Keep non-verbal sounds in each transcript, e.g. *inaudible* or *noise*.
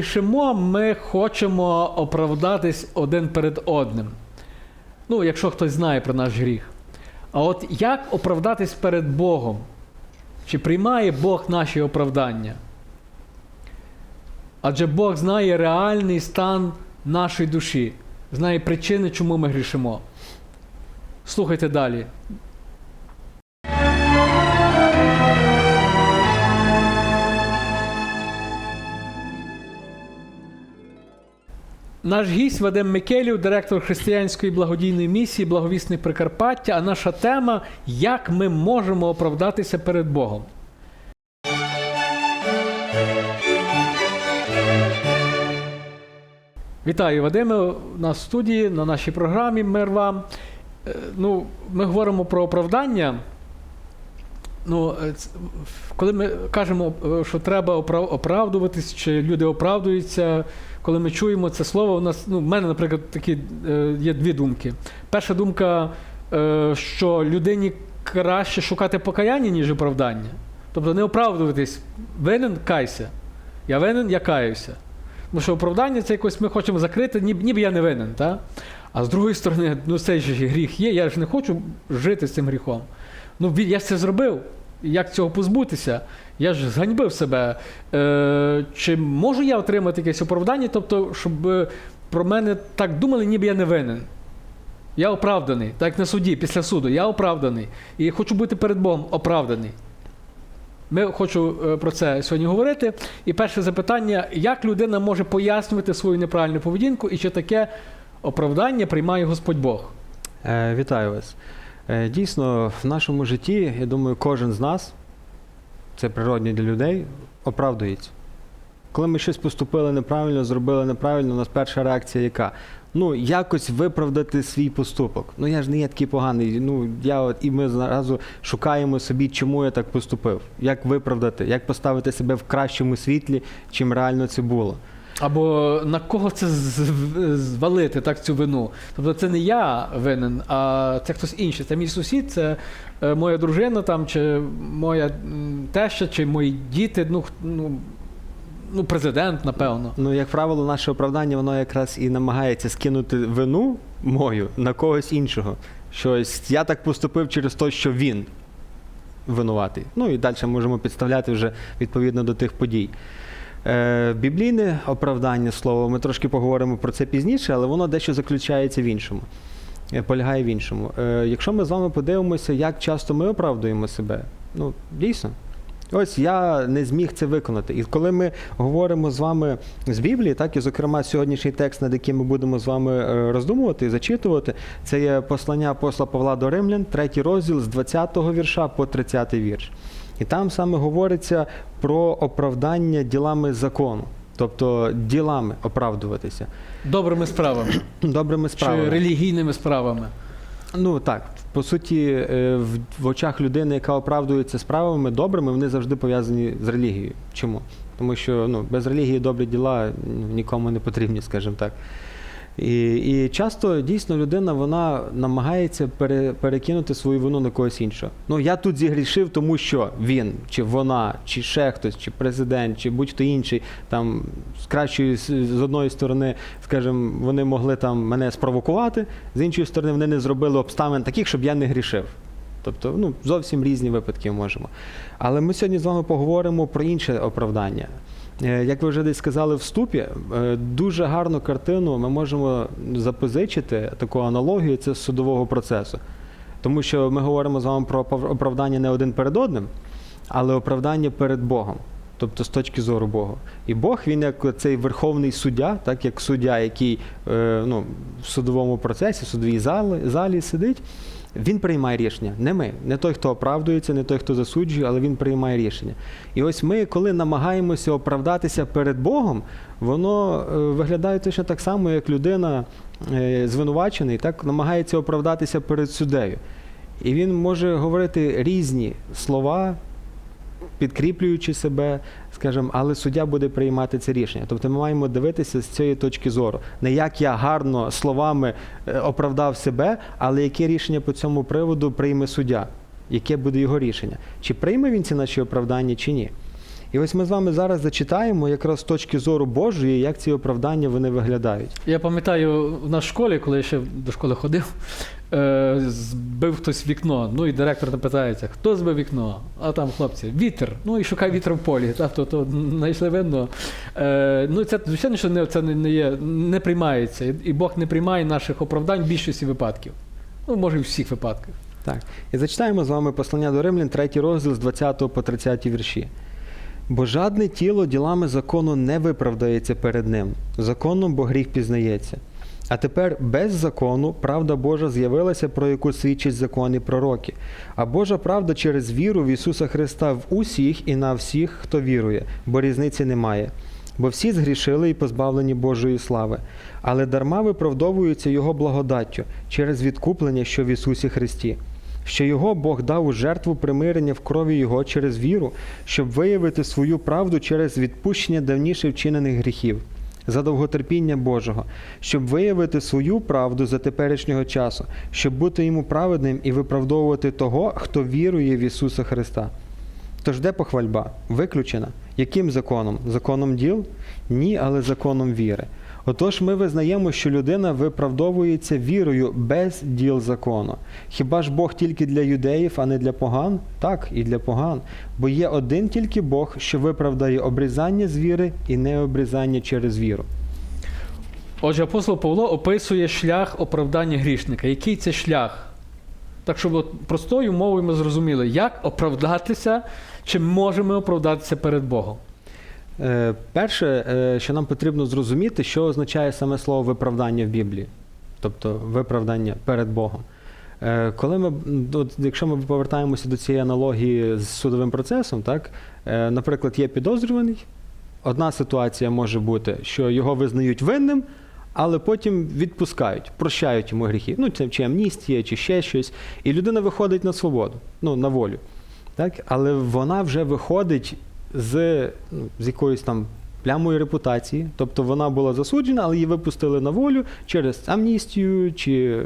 грішимо, ми хочемо оправдатись один перед одним. Ну, якщо хтось знає про наш гріх. А от як оправдатись перед Богом? Чи приймає Бог наші оправдання? Адже Бог знає реальний стан нашої душі, знає причини, чому ми грішимо. Слухайте далі. Наш гість Вадим Микелів, директор християнської благодійної місії Благовісний Прикарпаття. А наша тема як ми можемо оправдатися перед Богом. Вітаю, Вадиме, у нас в студії на нашій програмі Мир вам. Е, Ну, ми говоримо про оправдання. Ну, е, коли ми кажемо, е, що треба оправдуватись, чи люди оправдуються, коли ми чуємо це слово, у нас, ну, в мене, наприклад, такі е, є дві думки. Перша думка, що людині краще шукати покаяння, ніж оправдання. Тобто не оправдуватись, винен, кайся. Я винен, я каюся. Тому що оправдання це якось ми хочемо закрити, ніби, ніби я не винен. Та? А з другої сторони, ну цей ж гріх є, я ж не хочу жити з цим гріхом. Ну, я ж це зробив. Як цього позбутися? Я ж зганьбив себе. Е, чи можу я отримати якесь оправдання, тобто, щоб е, про мене так думали, ніби я не винен? Я оправданий, так як на суді, після суду, я оправданий. І хочу бути перед Богом оправданий. Ми хочу е, про це сьогодні говорити. І перше запитання: як людина може пояснювати свою неправильну поведінку і чи таке оправдання приймає Господь Бог? Е, Вітаю вас. Е, Дійсно, в нашому житті, я думаю, кожен з нас, це природні для людей, оправдується. Коли ми щось поступили неправильно, зробили неправильно, у нас перша реакція яка? Ну, якось виправдати свій поступок. Ну я ж не є такий поганий. Ну, я от, і ми зразу шукаємо собі, чому я так поступив, як виправдати, як поставити себе в кращому світлі, чим реально це було. Або на кого це звалити так цю вину? Тобто це не я винен, а це хтось інший. Це мій сусід, це е, моя дружина там, чи моя теща, чи мої діти, ну, ну, ну президент, напевно. Ну, як правило, наше оправдання воно якраз і намагається скинути вину мою на когось іншого. Щось я так поступив через те, що він винуватий. Ну і далі можемо підставляти вже відповідно до тих подій. Е, біблійне оправдання слово, ми трошки поговоримо про це пізніше, але воно дещо заключається в іншому. е, Полягає в іншому. Е, якщо ми з вами подивимося, як часто ми оправдуємо себе, ну дійсно. Ось я не зміг це виконати. І коли ми говоримо з вами з Біблії, так і зокрема сьогоднішній текст, над яким ми будемо з вами роздумувати і зачитувати, це є послання апостола Павла до Римлян, третій розділ з 20-го вірша по 30-й вірш. І там саме говориться про оправдання ділами закону, тобто ділами оправдуватися, Добрими справами *clears throat* добрими справами. чи релігійними справами. Ну так, по суті, е, в, в очах людини, яка оправдується справами добрими, вони завжди пов'язані з релігією. Чому? Тому що ну, без релігії добрі діла нікому не потрібні, скажімо так. І, і часто дійсно людина вона намагається пере, перекинути свою вину на когось іншого. Ну я тут зігрішив, тому що він, чи вона, чи ще хтось, чи президент, чи будь-хто інший, там з кращої з одної сторони, скажімо, вони могли там мене спровокувати, з іншої сторони, вони не зробили обставин таких, щоб я не грішив. Тобто, ну, зовсім різні випадки можемо. Але ми сьогодні з вами поговоримо про інше оправдання. Е, Як ви вже десь сказали в вступі, е, дуже гарну картину ми можемо запозичити таку аналогію це з судового процесу. Тому що ми говоримо з вами про оправдання не один перед одним, але оправдання перед Богом. Тобто з точки зору Бога. І Бог, він як цей верховний суддя, так як суддя, який е, ну, в судовому процесі, в судовій залі, залі сидить, він приймає рішення. Не ми, не той, хто оправдується, не той, хто засуджує, але він приймає рішення. І ось ми, коли намагаємося оправдатися перед Богом, воно е, виглядає точно так само, як людина е, звинувачений, так намагається оправдатися перед суддею. І він може говорити різні слова, підкріплюючи себе, скажімо, але суддя буде приймати це рішення. Тобто ми маємо дивитися з цієї точки зору. Не як я гарно словами е, оправдав себе, але яке рішення по цьому приводу прийме суддя, яке буде його рішення. Чи прийме він ці наші оправдання, чи ні? І ось ми з вами зараз зачитаємо якраз з точки зору Божої, як ці оправдання вони виглядають. Я пам'ятаю, в нас в школі, коли я ще до школи ходив, е, збив хтось вікно. Ну і директор питається, хто збив вікно? А там хлопці, вітер. Ну і шукай вітер в полі. Так, то, то знайшли видно. Е, ну це звичайно, що не, це не, є, не приймається. І, Бог не приймає наших оправдань в більшості випадків. Ну, може, і в всіх випадках. Так. І зачитаємо з вами послання до Римлян, третій розділ з 20 по 30 вірші. Бо жадне тіло ділами закону не виправдається перед ним. Законом, бо гріх пізнається. А тепер без закону правда Божа з'явилася, про яку свідчать закони пророки. А Божа правда через віру в Ісуса Христа в усіх і на всіх, хто вірує, бо різниці немає. Бо всі згрішили і позбавлені Божої слави, але дарма виправдовуються Його благодаттю через відкуплення, що в Ісусі Христі, що Його Бог дав у жертву примирення в крові Його через віру, щоб виявити свою правду через відпущення давніше вчинених гріхів, за довготерпіння Божого, щоб виявити свою правду за теперішнього часу, щоб бути йому праведним і виправдовувати того, хто вірує в Ісуса Христа. Тож де похвальба? Виключена. Яким законом? Законом діл? Ні, але законом віри. Отож, ми визнаємо, що людина виправдовується вірою без діл закону. Хіба ж Бог тільки для юдеїв, а не для поган? Так, і для поган. Бо є один тільки Бог, що виправдає обрізання з віри і необрізання через віру. Отже, апостол Павло описує шлях оправдання грішника. Який це шлях? Так, щоб от простою мовою ми зрозуміли, як оправдатися, чи можемо оправдатися перед Богом. Е, Перше, е, що нам потрібно зрозуміти, що означає саме слово виправдання в Біблії, тобто виправдання перед Богом. Е, Коли ми, от, якщо ми повертаємося до цієї аналогії з судовим процесом, так, наприклад, є підозрюваний, одна ситуація може бути, що його визнають винним, але потім відпускають, прощають йому гріхи. Ну, це чи амністія, чи ще щось. І людина виходить на свободу, ну, на волю. Так? Але вона вже виходить з, ну, з якоюсь там плямою репутації. Тобто вона була засуджена, але її випустили на волю через амністію, чи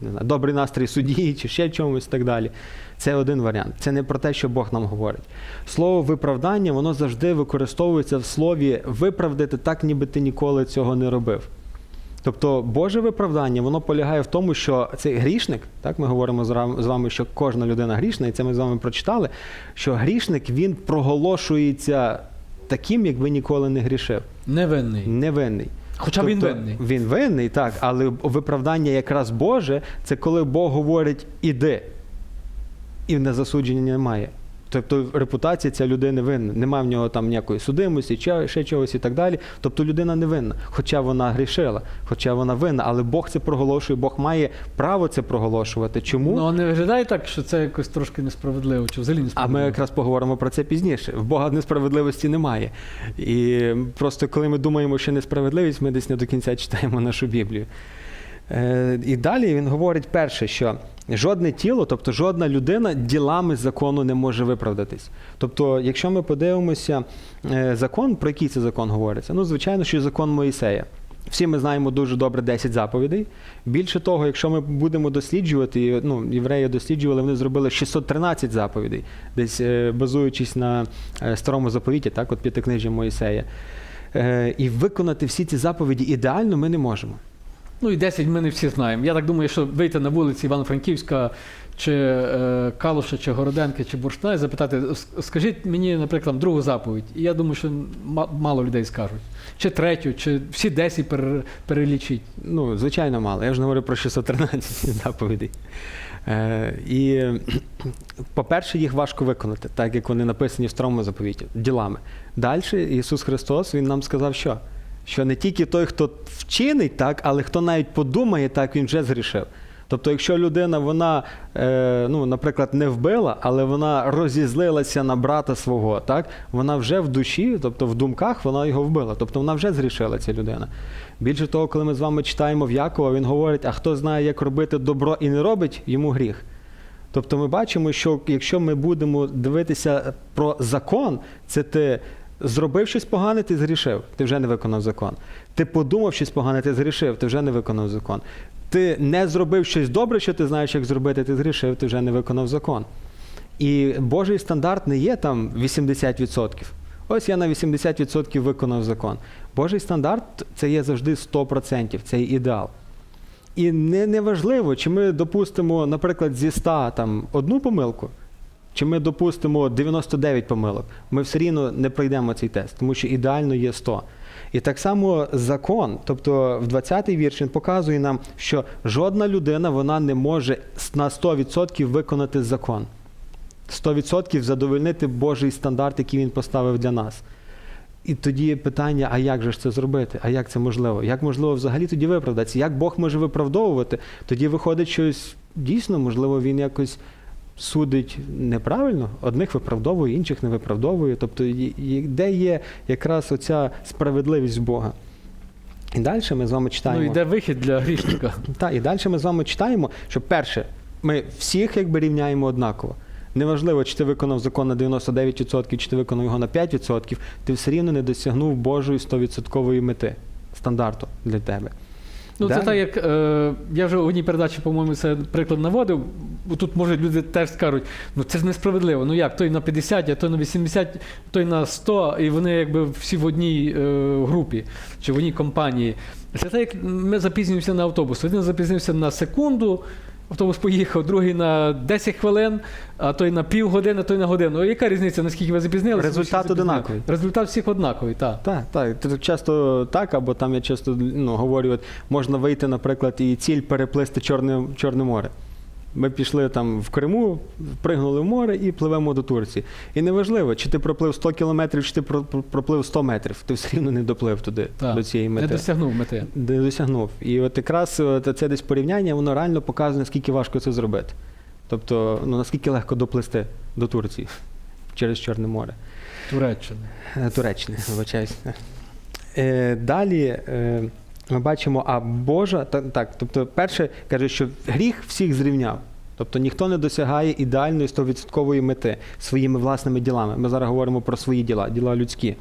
не знаю, добрий настрій судді, *laughs* чи ще чомусь так далі. Це один варіант. Це не про те, що Бог нам говорить. Слово виправдання, воно завжди використовується в слові виправдати так, ніби ти ніколи цього не робив. Тобто Боже виправдання, воно полягає в тому, що цей грішник, так ми говоримо з вами, що кожна людина грішна, і це ми з вами прочитали, що грішник він проголошується таким, якби ніколи не грішив. Невинний. Невинний. Хоча він Тобто винний. Він винний, так, але виправдання якраз Боже, це коли Бог говорить іди, і на засудження немає. Тобто репутація ця людини винна. Немає в нього там ніякої судимості, чи ще чогось і так далі. Тобто людина не винна, хоча вона грішила, хоча вона винна, але Бог це проголошує, Бог має право це проголошувати. Чому? Ну, не виглядає так, що це якось трошки несправедливо, чи взагалі А ми якраз поговоримо про це пізніше. В Бога несправедливості немає. І просто коли ми думаємо, що несправедливість, ми десь не до кінця читаємо нашу Біблію. Е, І далі він говорить перше, що жодне тіло, тобто жодна людина ділами закону не може виправдатись. Тобто, якщо ми подивимося е, закон, про який це закон говориться? Ну, звичайно, що закон Моїсея. Всі ми знаємо дуже добре 10 заповідей. Більше того, якщо ми будемо досліджувати, ну, євреї досліджували, вони зробили 613 заповідей, десь е, базуючись на е, старому заповіті, так, от п'ятикнижжя Моїсея. І виконати всі ці заповіді ідеально ми не можемо. Ну і 10 ми не всі знаємо. Я так думаю, що вийти на вулиці Івано-Франківська, чи е, Калуша, чи Городенки, чи Бурштина і запитати, скажіть мені, наприклад, другу заповідь. І я думаю, що мало людей скажуть. Чи третю, чи всі 10 пере- перелічіть. Ну, звичайно, мало. Я вже говорю про 613 *laughs* заповідей. Е, і, *clears throat* по-перше, їх важко виконати, так як вони написані в старому заповіті, ділами. Далі Ісус Христос Він нам сказав, що? Що не тільки той, хто вчинить так, але хто навіть подумає так, він вже згрішив. Тобто, якщо людина, вона, е, ну, наприклад, не вбила, але вона розізлилася на брата свого, так, вона вже в душі, тобто в думках, вона його вбила. Тобто вона вже згрішила ця людина. Більше того, коли ми з вами читаємо в Якова, він говорить: а хто знає, як робити добро і не робить, йому гріх. Тобто ми бачимо, що якщо ми будемо дивитися про закон, це ти зробив щось погане, ти згрішив, ти вже не виконав закон. Ти подумав щось погане, ти згрішив, ти вже не виконав закон. Ти не зробив щось добре, що ти знаєш, як зробити, ти згрішив, ти вже не виконав закон. І Божий стандарт не є там 80%. Ось я на 80% виконав закон. Божий стандарт це є завжди 100%, це ідеал. І не, не важливо, чи ми допустимо, наприклад, зі 100 там, одну помилку, чи ми допустимо 99 помилок, ми все рівно не пройдемо цей тест, тому що ідеально є 100. І так само закон, тобто в 20-й вірш він показує нам, що жодна людина вона не може на 100% виконати закон. 100% задовольнити Божий стандарт, який він поставив для нас. І тоді питання, а як же ж це зробити? А як це можливо? Як можливо взагалі тоді виправдатися? Як Бог може виправдовувати? Тоді виходить щось дійсно, можливо, він якось судить неправильно, одних виправдовує, інших не виправдовує. Тобто, де є якраз оця справедливість Бога? І далі ми з вами читаємо. Ну, йде вихід для грішника. Так, і далі ми з вами читаємо, що перше, ми всіх якби рівняємо однаково. Неважливо, чи ти виконав закон на 99%, чи ти виконав його на 5%, ти все рівно не досягнув Божої 100% мети, стандарту для тебе. Ну, це так, як е, я вже в одній передачі, по-моєму, це приклад наводив. Тут, може, люди теж скажуть, ну це ж несправедливо. Ну як, той на 50, а той на 80, той на 100, і вони якби всі в одній е, групі чи в одній компанії. Це так, як ми запізнюємося на автобус. Один запізнився на секунду, автобус поїхав, другий на 10 хвилин, а той на півгодини, той на годину. Яка різниця, наскільки ви запізнилися? Результат однаковий. Результат всіх однаковий, так. Так, так. Тут часто так, або там я часто ну, говорю, от, можна вийти, наприклад, і ціль переплисти Чорне, Чорне море. Ми пішли там в Криму, пригнули в море і пливемо до Турції. І неважливо, чи ти проплив 100 кілометрів, чи ти про- про- проплив 100 метрів, ти все рівно не доплив туди, Так. до цієї мети. Не досягнув мети. Не досягнув. І от якраз це десь порівняння, воно реально показує, наскільки важко це зробити. Тобто, ну наскільки легко доплисти до Турції через Чорне море. Туреччини. Е, Туреччини, вибачаюсь. Е, далі е, ми бачимо, а Божа, та- так, тобто, перше каже, що гріх всіх зрівняв. Тобто ніхто не досягає ідеальної 100% мети своїми власними ділами. Ми зараз говоримо про свої діла, діла людські.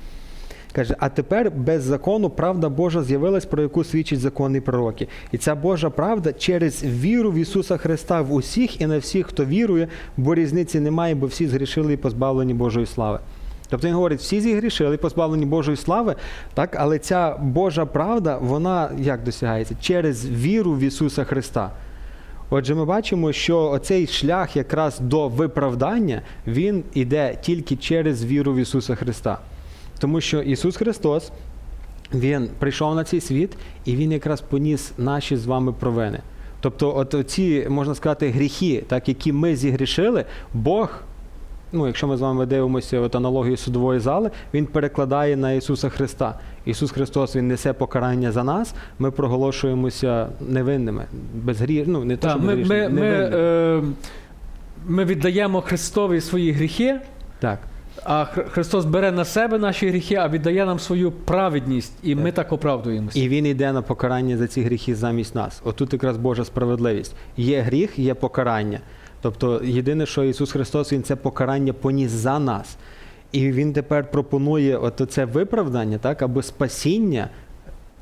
Каже, а тепер без закону правда Божа з'явилась, про яку свідчать закони і пророки. І ця Божа правда через віру в Ісуса Христа в усіх і на всіх, хто вірує, бо різниці немає, бо всі згрішили і позбавлені Божої слави. Тобто він говорить, всі зігрішили, позбавлені Божої слави, так, але ця Божа правда, вона як досягається? Через віру в Ісуса Христа. Отже, ми бачимо, що оцей шлях якраз до виправдання, він іде тільки через віру в Ісуса Христа. Тому що Ісус Христос, Він прийшов на цей світ і Він якраз поніс наші з вами провини. Тобто, от ці, можна сказати, гріхи, так, які ми зігрішили, Бог, ну, якщо ми з вами дивимося от аналогію судової зали, Він перекладає на Ісуса Христа. Ісус Христос Він несе покарання за нас, ми проголошуємося невинними, безгрі... ну, не то, Так, ми, ми, ми, е, ми віддаємо Христові свої гріхи, Так. а Христос бере на себе наші гріхи, а віддає нам свою праведність, і ми так оправдуємося. І він йде на покарання за ці гріхи замість нас. Отут якраз Божа справедливість. Є гріх, є покарання. Тобто, єдине, що Ісус Христос, Він це покарання поніс за нас. І Він тепер пропонує от це виправдання, так, або спасіння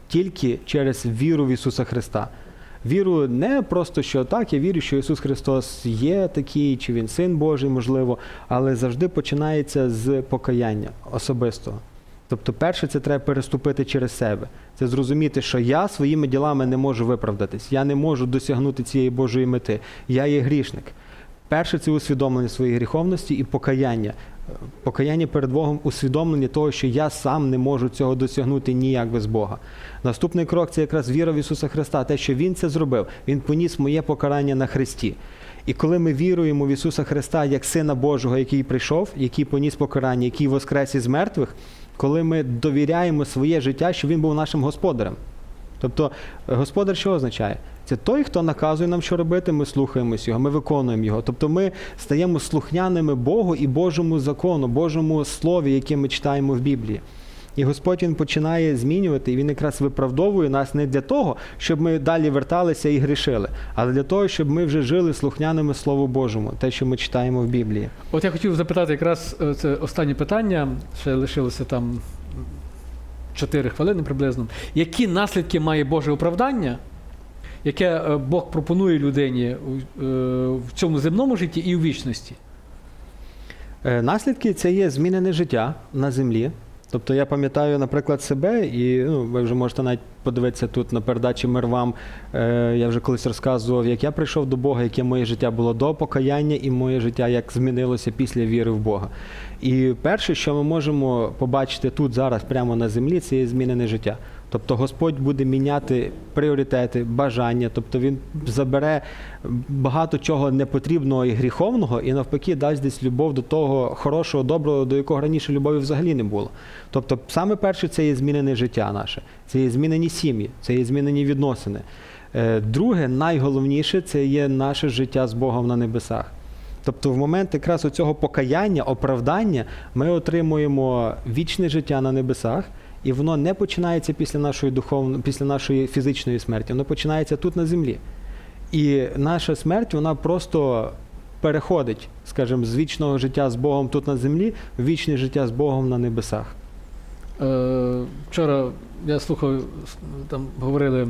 тільки через віру в Ісуса Христа. Віру не просто, що так, я вірю, що Ісус Христос є такий, чи Він Син Божий, можливо, але завжди починається з покаяння особистого. Тобто, перше, це треба переступити через себе. Це зрозуміти, що я своїми ділами не можу виправдатись, я не можу досягнути цієї Божої мети. Я є грішник. Перше це усвідомлення своєї гріховності і покаяння. Покаяння перед Богом, усвідомлення того, що я сам не можу цього досягнути ніяк без Бога. Наступний крок це якраз віра в Ісуса Христа, те, що Він це зробив, Він поніс моє покарання на Христі. І коли ми віруємо в Ісуса Христа як Сина Божого, який прийшов, який поніс покарання, який воскрес із мертвих, коли ми довіряємо своє життя, що Він був нашим господарем. Тобто, е, господар що означає? Це той, хто наказує нам, що робити, ми слухаємось його, ми виконуємо його. Тобто ми стаємо слухняними Богу і Божому закону, Божому слові, яке ми читаємо в Біблії. І Господь Він починає змінювати, і Він якраз виправдовує нас не для того, щоб ми далі верталися і грішили, але для того, щоб ми вже жили слухняними Слову Божому, те, що ми читаємо в Біблії. От я хотів запитати якраз е, це останнє питання, ще лишилося там 4 хвилини приблизно. Які наслідки має Боже оправдання, яке е, Бог пропонує людині е, в цьому земному житті і у вічності? Е, Наслідки це є змінене життя на землі. Тобто я пам'ятаю, наприклад, себе, і ну, ви вже можете навіть подивитися тут на передачі Мир вам. Е, я вже колись розказував, як я прийшов до Бога, яке моє життя було до покаяння, і моє життя як змінилося після віри в Бога. І перше, що ми можемо побачити тут зараз, прямо на землі, це є змінене життя. Тобто Господь буде міняти пріоритети, бажання, тобто Він забере багато чого непотрібного і гріховного, і навпаки дасть десь любов до того хорошого, доброго, до якого раніше любові взагалі не було. Тобто, саме перше, це є змінене життя наше, це є змінені сім'ї, це є змінені відносини. Е, Друге, найголовніше, це є наше життя з Богом на небесах. Тобто, в момент якраз оцього покаяння, оправдання, ми отримуємо вічне життя на небесах, і воно не починається після нашої духовної, після нашої фізичної смерті, воно починається тут на землі. І наша смерть, вона просто переходить, скажімо, з вічного життя з Богом тут на землі в вічне життя з Богом на небесах. Е, вчора я слухав, там говорили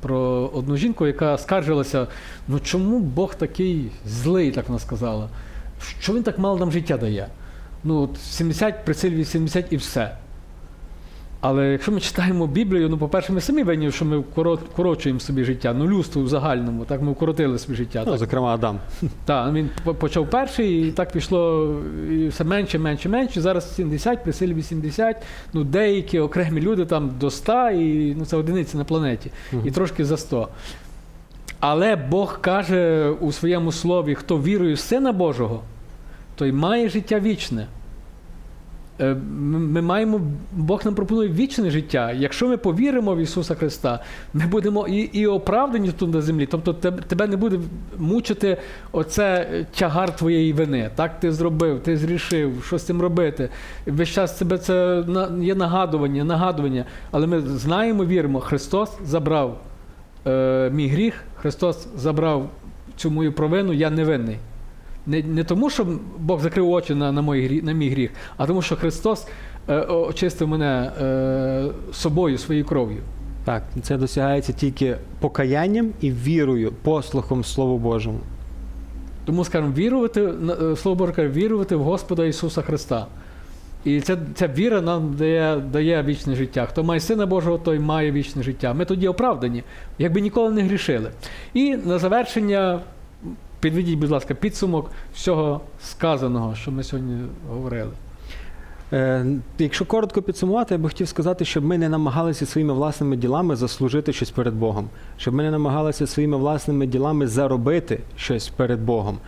про одну жінку, яка скаржилася, ну чому Бог такий злий, так вона сказала. Що він так мало нам життя дає? Ну, от 70 при силі 80 і все. Але якщо ми читаємо Біблію, ну, по-перше, ми самі винні, що ми корот, корочуємо собі життя, ну, людство в загальному, так ми вкоротили собі життя. Ну, так. зокрема, Адам. Так, він почав перший, і так пішло і все менше, менше, менше. Зараз 70, при силі 80. Ну, деякі окремі люди там до 100, і ну, це одиниці на планеті, і трошки за 100. Але Бог каже у своєму слові: хто вірує в Сина Божого, той має життя вічне. Е, Ми маємо, Бог нам пропонує вічне життя. Якщо ми повіримо в Ісуса Христа, ми будемо і, і оправдані тут на землі. Тобто тебе не буде мучити оце тягар твоєї вини. Так ти зробив, ти зрішив, що з цим робити. Весь час тебе це є нагадування, нагадування. Але ми знаємо, віримо, Христос забрав е, мій гріх, Христос забрав цю мою провину, я невинний. Не, не тому, що Бог закрив очі на, на, мій, гріх, на мій гріх, а тому, що Христос е, очистив мене е, собою, своєю кров'ю. Так, це досягається тільки покаянням і вірою, послухом Слову Божому. Тому, скажімо, вірувати, е, Слово Боже каже, вірувати в Господа Ісуса Христа. І ця, ця віра нам дає, дає вічне життя. Хто має Сина Божого, той має вічне життя. Ми тоді оправдані, якби ніколи не грішили. І на завершення підведіть, будь ласка, підсумок всього сказаного, що ми сьогодні говорили. Е, якщо коротко підсумувати, я би хотів сказати, щоб ми не намагалися своїми власними ділами заслужити щось перед Богом, щоб ми не намагалися своїми власними ділами заробити щось перед Богом.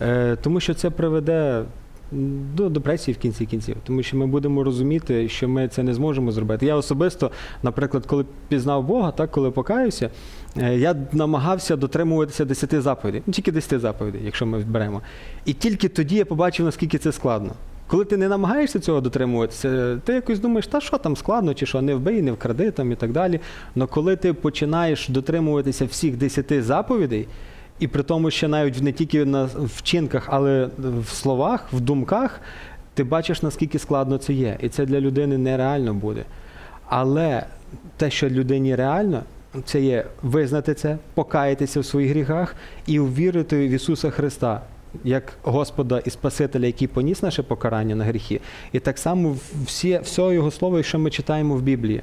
Е, тому що це приведе до депресії в кінці кінців, тому що ми будемо розуміти, що ми це не зможемо зробити. Я особисто, наприклад, коли пізнав Бога, так коли покаюся, е, я намагався дотримуватися 10 заповідей, ну тільки 10 заповідей, якщо ми беремо. І тільки тоді я побачив, наскільки це складно. Коли ти не намагаєшся цього дотримуватися, ти якось думаєш, та що там складно, чи що, не вбий, не вкради там і так далі. Але коли ти починаєш дотримуватися всіх десяти заповідей, і при тому, що навіть не тільки на вчинках, але в словах, в думках, ти бачиш, наскільки складно це є. І це для людини нереально буде. Але те, що людині реально, це є визнати це, покаятися в своїх гріхах і увірити в Ісуса Христа як Господа і Спасителя, який поніс наше покарання на гріхи. І так само всі, все Його слово, що ми читаємо в Біблії.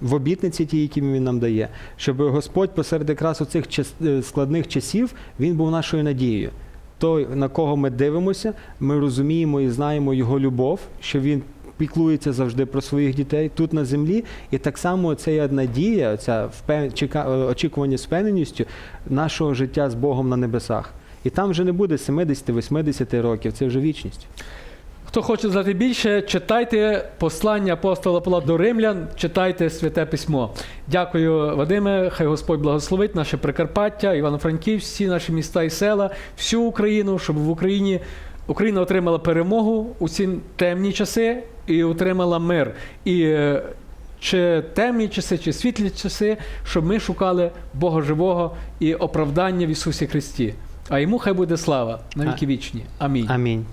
В обітниці ті, які він нам дає, щоб Господь посеред якраз оцих час- е, складних часів він був нашою надією. Той, на кого ми дивимося, ми розуміємо і знаємо його любов, що він піклується завжди про своїх дітей тут на землі. І так само надія, ця впев... чека- е, очікування з впевненістю нашого життя з Богом на небесах. І там вже не буде 70-80 років, це вже вічність. Хто хоче знати більше, читайте послання апостола Павла до Римлян, читайте святе письмо. Дякую, Вадиме. Хай Господь благословить наше Прикарпаття, Івано-Франківськ, всі наші міста і села, всю Україну, щоб в Україні Україна отримала перемогу у ці темні часи і отримала мир. І е, чи темні часи, чи світлі часи, щоб ми шукали Бога живого і оправдання в Ісусі Христі. А йому хай буде слава на віки вічні. Амінь. Амінь.